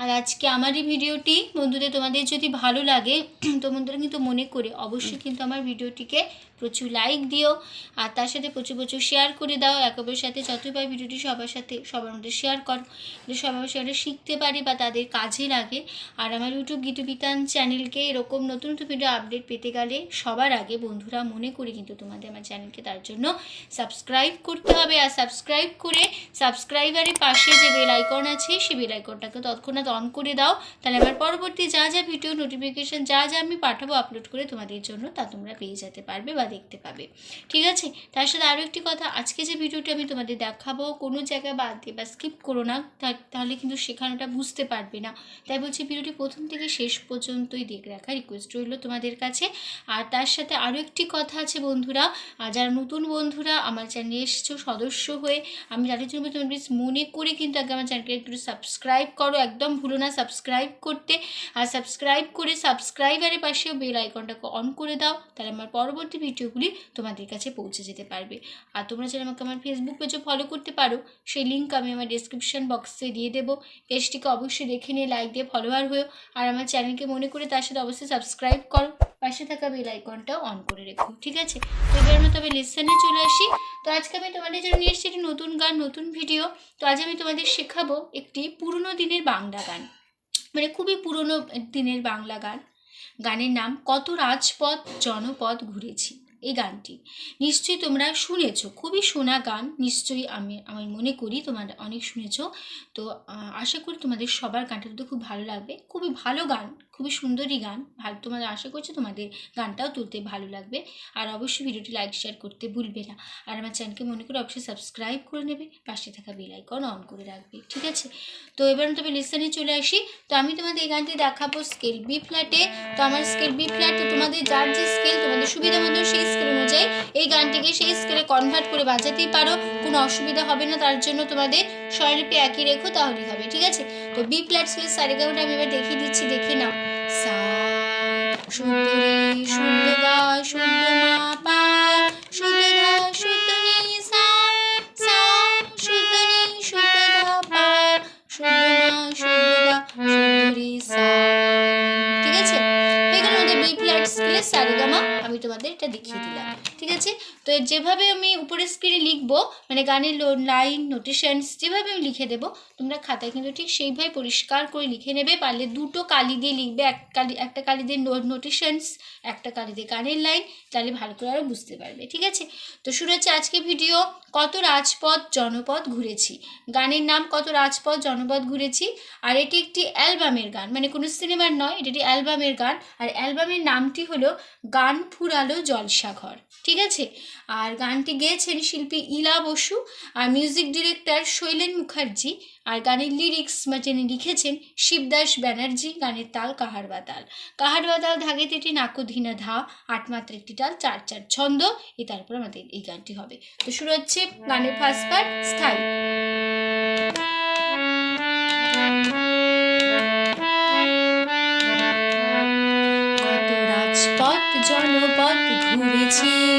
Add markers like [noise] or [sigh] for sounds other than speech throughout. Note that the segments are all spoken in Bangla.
আর আজকে আমার এই ভিডিওটি। বন্ধুদের, তোমাদের যদি ভালো লাগে, তো বন্ধুরা কিন্তু মনে করে অবশ্যই কিন্তু আমার ভিডিওটিকে প্রচুর লাইক দিও। আর তার সাথে প্রচুর প্রচুর শেয়ার করে দাও। একের সাথে পাই ভিডিওটি সবার সাথে, সবার মধ্যে শেয়ার করো। সবাই সেটা শিখতে পারে বা তাদের কাজে লাগে। আর আমার ইউটিউব গীতবিতান চ্যানেলকে এরকম নতুন নতুন ভিডিও আপডেট পেতে গেলে সবার আগে বন্ধুরা মনে করি কিন্তু তোমাদের আমার চ্যানেলকে তার জন্য সাবস্ক্রাইব করতে হবে। আর সাবস্ক্রাইব করে সাবস্ক্রাইবারের পাশে যে বেল আইকন আছে, সেই বেল আইকনটাকে তৎক্ষণাৎ অন করে দাও। তাহলে আমার পরবর্তী যা যা ভিডিও নোটিফিকেশন যা যা আমি পাঠাবো আপলোড করে তোমাদের জন্য, তা তোমরা পেয়ে যেতে পারবে বা দেখতে পাবে। ঠিক আছে? তার সাথে আরও একটি কথা, আজকে যে ভিডিওটি আমি তোমাদের দেখাবো, কোনো জায়গায় বাদ দিয়ে বা স্কিপ করো না তাহলে কিন্তু শেখানোটা বুঝতে পারবে না। তাই বলছি ভিডিওটি প্রথম থেকে শেষ পর্যন্তই দেখে রাখা রিকোয়েস্ট রইল তোমাদের কাছে। আর তার সাথে আরও একটি কথা আছে বন্ধুরা যারা নতুন বন্ধুরা, আমার চ্যানেলে এসেছ, সদস্য হয়ে, আমি তাদের জন্য তোমার প্লিজ মনে করে কিন্তু আগে আমার চ্যানেলকে একটু সাবস্ক্রাইব করো, একদম ভুলো না সাবস্ক্রাইব করতে। আর সাবস্ক্রাইব করে সাবস্ক্রাইবারের পাশেও বেল আইকনটাকে অন করে দাও, তাহলে আমার পরবর্তী ভিডিওগুলি তোমাদের কাছে পৌঁছে যেতে পারবে। আর তোমরা যারা আমাকে আমার ফেসবুক পেজে ফলো করতে পারো, সেই লিঙ্ক আমি আমার ডিসক্রিপশান বক্সে দিয়ে দেবো। পেজটিকে অবশ্যই দেখে নিয়ে লাইক দিয়ে ফলোয়ার হয়েও। আর আমার চ্যানেলকে মনে করে তার সাথে অবশ্যই সাবস্ক্রাইব করো। পাশে থাকা বেল আইকনটাও অন করে রেখো, ঠিক আছে? তো এবার আমরা তবে লেসনে চলে আসি। তো আজকে আমি তোমাদের জন্য নিয়ে এসেছি একটি নতুন গান, নতুন ভিডিও তো আজ আমি তোমাদের শেখাবো একটি পুরনো দিনের বাংলা গান। মানে খুবই পুরনো দিনের বাংলা গান। গানের নাম, কত রাজপথ জনপদ ঘুরেছি এই গানটি। নিশ্চয়ই তোমরা শুনেছ, খুবই শোনা গান। নিশ্চয়ই আমি আমি মনে করি তোমরা অনেক শুনেছ। তো আশা করি তোমাদের সবার গানটা তো খুব ভালো লাগবে। খুবই ভালো গান। খুবই সুন্দরী গান। ভালো তোমাদের আশা করছি তোমাদের গানটাও তুলতে ভালো লাগবে। আর অবশ্যই ভিডিওটি লাইক শেয়ার করতে ভুলবে না। আর আমার চ্যানেলকে মনে করে অবশ্যই সাবস্ক্রাইব করে নেবে। পাশে থাকা বেল আইকন অন করে রাখবে। ঠিক আছে? তো এবার তবে লিসনে চলে আসি। তো আমি তোমাদের এই গানটি দেখাবো স্কেল বি ফ্ল্যাটে তো আমার স্কেল বি ফ্ল্যাট তোমাদের যার যে স্কেল তোমাদের সুবিধা মতো সেই স্কেল অনুযায়ী এই গানটিকে সেই স্কেলে কনভার্ট করে বাজাতেই পারো। কোনো অসুবিধা হবে না। তার জন্য তোমাদের স্বরলিপি একই রেখো, তাহলেই হবে। ঠিক আছে? তো বি ফ্ল্যাট স্কেল সারেগামাটা আমি এবার দেখিয়ে দিচ্ছি দেখে নাও সা শুদ্ধ রে গা মা পা নি নি ঠিক আছে হয়ে বি স্কেলের সারেগামা তোমাদের এটা দেখিয়ে দিলাম ঠিক আছে? তো যেভাবে আমি উপরের স্ক্রিনে লিখব মানে গানের লাইন নোটেশনস যেভাবে আমি লিখে দেবো তোমরা খাতায় কিন্তু ঠিক সেইভাবে পরিষ্কার করে লিখে নেবে পারলে দুটো কালি দিয়ে লিখবে এক কালি একটা কালি দিয়ে নোটেশনস একটা কালি দিয়ে গানের লাইন তাহলে ভালো করে আরও বুঝতে পারবে ঠিক আছে? তো শুরু হচ্ছে আজকে ভিডিও কত রাজপথ জনপদ ঘুরেছি? গানের নাম কত রাজপথ জনপদ ঘুরেছি? আর এটি একটি অ্যালবামের গান মানে কোনো সিনেমার নয় এটি একটি অ্যালবামের গান আর অ্যালবামের নামটি হলো গান ফুরালো জলসাঘর, ঠিক আছে? আর গানটি গেয়েছেন শিল্পী ইলা বসু আর মিউজিক ডিরেক্টর শৈলেন মুখার্জি আর গানের লিরিক্স বা যিনি লিখেছেন শিবদাস ব্যানার্জি, গানের তাল কাহারবা তাল। কাহারবা তাল ধাগে তেটি নাকধীনা ধা আট মাত্রা একটি তাল চার চার ছন্দ এই তারপর আমাদের এই গানটি হবে। তো শুরু হচ্ছে গানের ফার্স্ট পার্ট স্থায়ী। ঘুরেছি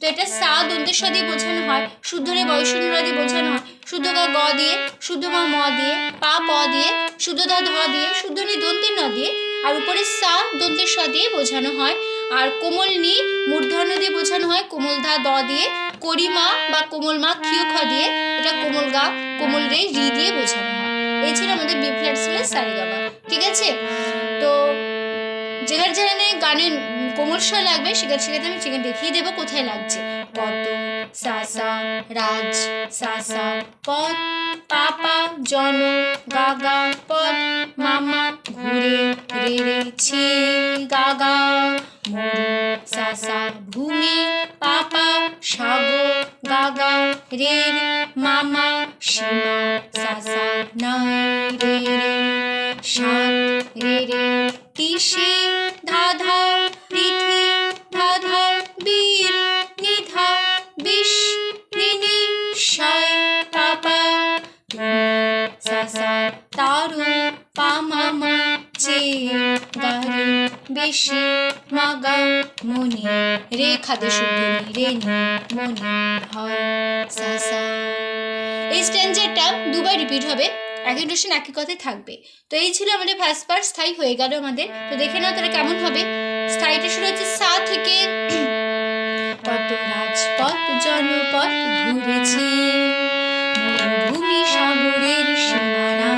তো এটা সা দন্তেশ্ব দিয়ে বোঝানো হয়। শুদ্ধ রে বয়সুরা দিয়ে বোঝানো হয়। শুদ্ধ গা গ দিয়ে, শুদ্ধ মা ম দিয়ে, পা প দিয়ে, শুদ্ধ দা ধ দিয়ে, শুদ্ধ নি দন্তের ন দিয়ে। আর উপরে সা দন্তের স দিয়ে বোঝানো হয়। আর কোমল নি মূর্ধন্য দিয়ে বোঝানো হয়। কোমল ধা দ দিয়ে করিমা বা কোমল মা ক্ষিয় খ দিয়ে, এটা কোমল গা, কোমল রে রি দিয়ে বোঝানো হয়। এই ছিল আমাদের বি ফ্ল্যাট স্কেলের সারেগামা ঠিক আছে? তো যেখানে যেখানে গানের কোমল স্বর লাগবে, সেখানে সেখানে আমি সেখানে দেখিয়ে দেবো কোথায় লাগছে। কত সা সা রাজ সা সা পদ, পাপা, জন, গাগা, পদ, মামা, ঘুরে ঘুরেছি গাগা, মরু, সাসা, ভূমি, পাপা, সাগো, গাগা রে, মামা, সীমা, সাসা, নাই, রে রে, সাত, রে রে তিসি ধাধা পৃথি ধাধা, বীর, নিধা, বিষ, নিনি শয় পাপা সাসা তারু পামামা চে গারে বেশি মাগা মনি রে খাদে রে মনি হয় সাসা এই স্ট্যান্ডারটা দুবার রিপিট হবে। একই নোশন একই কথাই থাকবে। তো এই ছিল আমাদের ফার্স্ট পার্ট স্থায়ী হয়ে গেল আমাদের। তো দেখে নাও তারা কেমন হবে। স্থায়ীটা শুরু হচ্ছে সা থেকে [clears throat] কত রাজপথ জনপথ ঘুরেছি। মরুভূমি সাগরের সীমানা।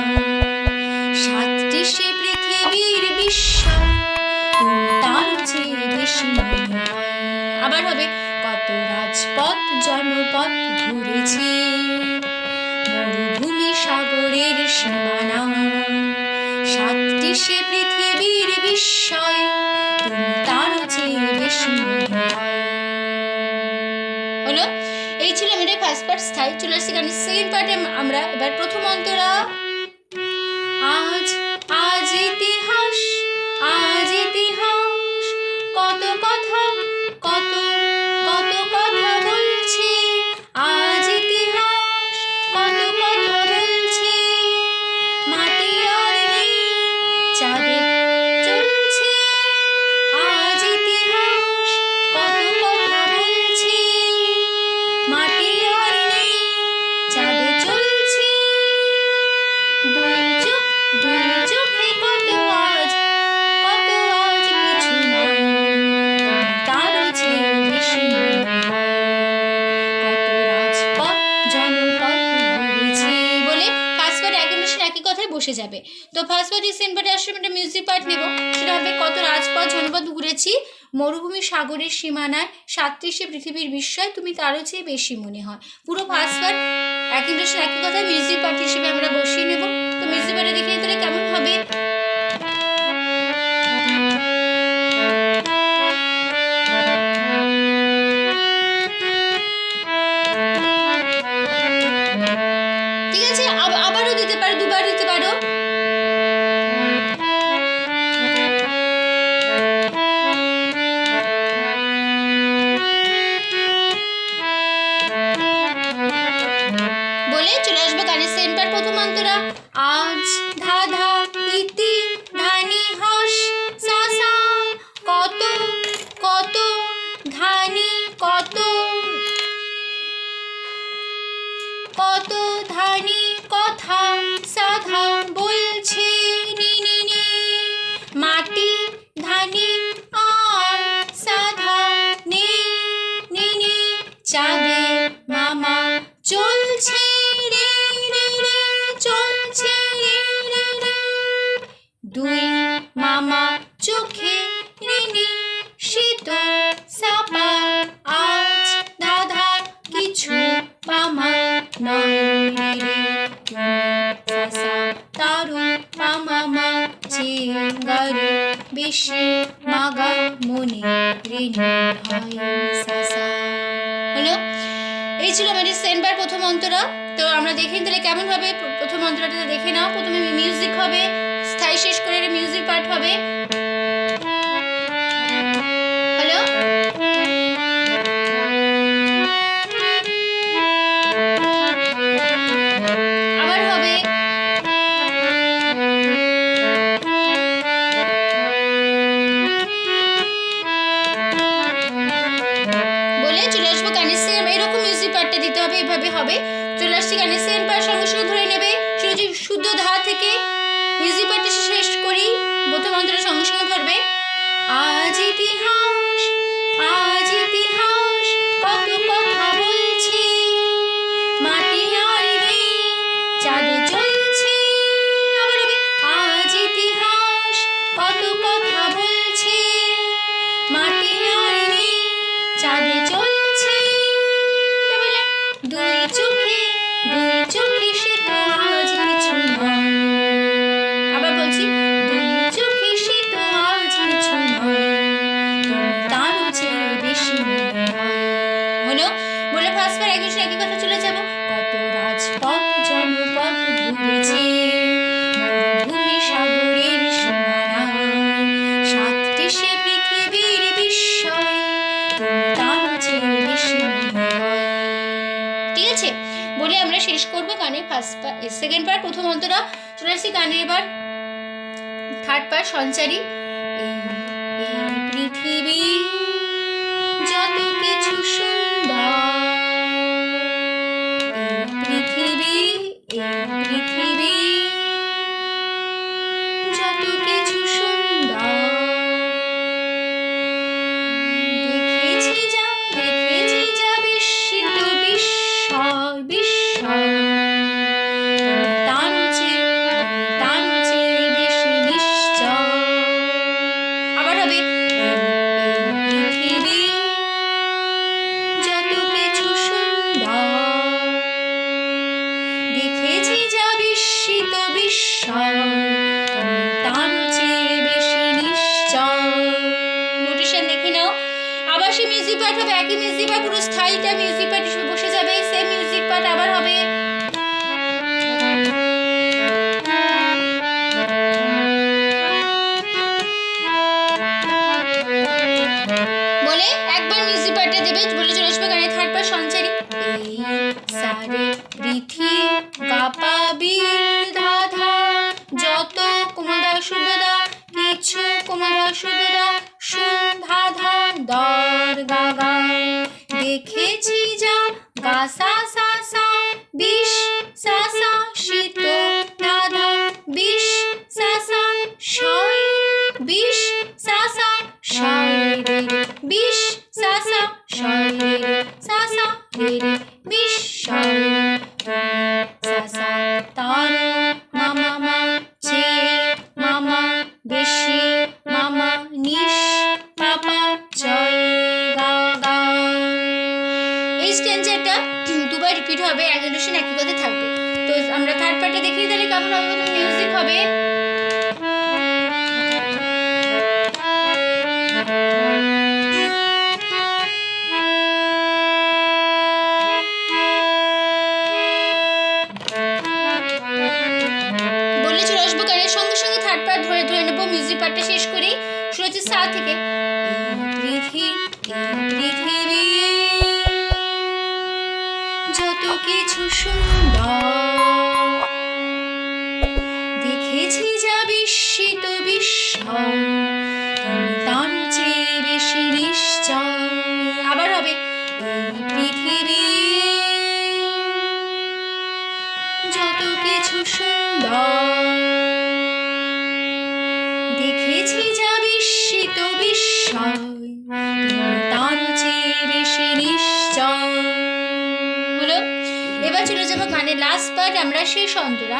সাতটি সে পৃথিবীর বিশ্ব। তার চেয়ে বেশি আবার হবে কত রাজপথ জনপথ ফার্স্ট পার্ট স্থায়ী চলে আসছে গানের সেকেন্ড পার্টে আমরা এবার প্রথম অন্তরা। আজ আজ ইতিহাস আসলে পার্ট নেব, সেটা হবে কত রাজপথ জনপথ ঘুরেছি মরুভূমি সাগরের সীমানায় সাতত্রিশে পৃথিবীর বিস্ময়, তুমি তারও চেয়ে বেশি মনে হয়। পুরো ফার্স্ট পার্ট একই অনুষ্ঠান একই কথা মিউজিক পার্ট হিসেবে আমরা বসিয়ে নেব। তো মিউজিক পার্টে দেখে তাহলে কেমন হবে? মামা, চলছে রে রে রে, চলছে রে রে রে। দুই মামা চোখে রিনি শীত সাপা, আজ দাদা কিছু পামা নয় রে। তারু পামামা চিঙ্গারে বেশি মাগা মনে হলো? এই ছিল আমাদের সেনবার প্রথম অন্তরা। তো আমরা দেখে তাহলে কেমন হবে? প্র- প্রথম অন্তরাটা দেখে নাও। প্রথমে মিউজিক হবে, স্থায়ী শেষ করে মিউজিক পার্ট হবে। আজ একই কথা চলে যাব। কত রাজপথ জনপথ ঘুরেছি সাগরের সাতটি সে পৃথিবীর ঠিক আছে, বলে আমরা শেষ করব গানের ফার্স্ট সেকেন্ড পার্ট প্রথম অন্তরা। চলে আসছি গানের এবার। থার্ড পার্ট সঞ্চারী। পৃথিবী যত কিছু শুন বিস্মিত বিস্ময় তার নাও। আবার সে মিউজিক পার্ট হবে একই মিউজিক পার্ট পুরো স্থায়ীটা মিউজিক পার্ট সুবিধা কিছু সন্ধ্যা ধান দর গাগা দেখেছি যা গা সা সা সা হবে একই কথা থাকবে। তো আমরা থার্ড পার্টটা দেখিনি তাহলে কেমন হবে মিউজিক হবে। এবার চলে যাব গানের লাস্ট পার্ট আমরা শেষ অন্তরা।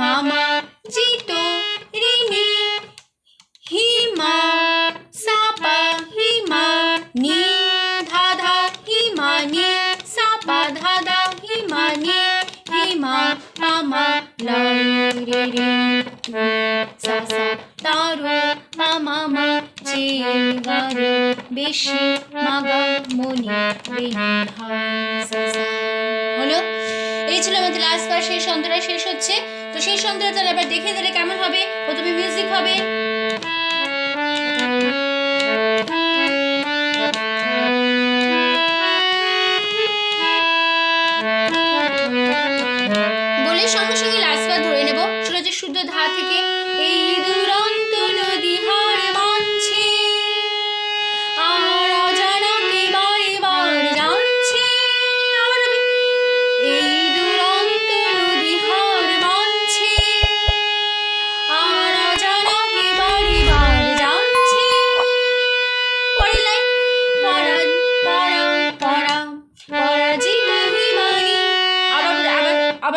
Mama. তো সেই তাহলে আবার দেখে দিলে কেমন হবে? প্রথমে মিউজিক হবে।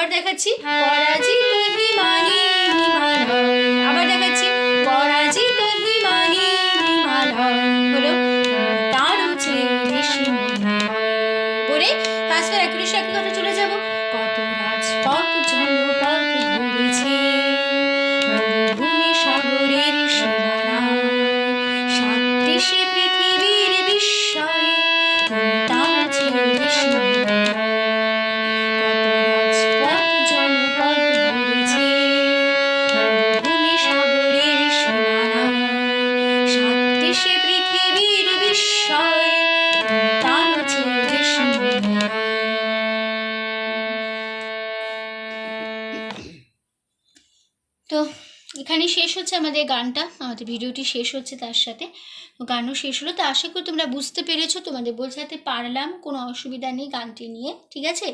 আবার দেখাচ্ছি। পরাজিত হচ্ছে আমাদের গানটা। আমাদের ভিডিওটি শেষ হচ্ছে তার সাথে। গানও শেষ হলো। তো আশা করি তোমরা বুঝতে পেরেছ, তোমাদের বোঝাতে পারলাম, কোনো অসুবিধা নেই গানটি নিয়ে, ঠিক আছে?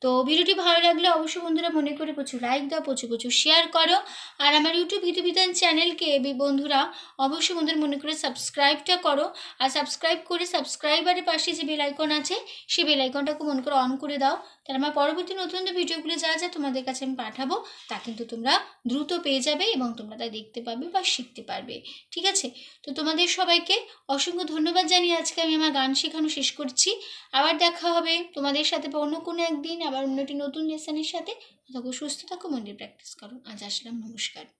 তো ভিডিওটি ভালো লাগলে অবশ্যই বন্ধুরা মনে করে প্রচুর লাইক দাও, প্রচুর প্রচুর শেয়ার করো। আর আমার ইউটিউব গীতবিধান চ্যানেলকে বি- বন্ধুরা অবশ্যই বন্ধুরা মনে করে সাবস্ক্রাইবটা করো। আর সাবস্ক্রাইব করে সাবস্ক্রাইবারের পাশে যে বেল আইকন আছে, সেই বেল আইকনটাকে মনে করে অন করে দাও। তাহলে আমার পরবর্তী নতুন নতুন ভিডিওগুলো যা যা তোমাদের কাছে আমি পাঠাবো, তা কিন্তু তোমরা দ্রুত পেয়ে যাবে এবং তোমরা তা দেখতে পাবে বা শিখতে পারবে, ঠিক আছে? তো তোমাদের সবাইকে অসংখ্য ধন্যবাদ জানিয়ে আজকে আমি আমার গান শেখানো শেষ করছি। আবার দেখা হবে তোমাদের সাথে বা অন্য কোনো একদিন আবার অন্য একটি নতুন লেসনের সাথে। থাকো সুস্থ থাকো মন্দির প্র্যাকটিস করো। আজ আসলাম, নমস্কার।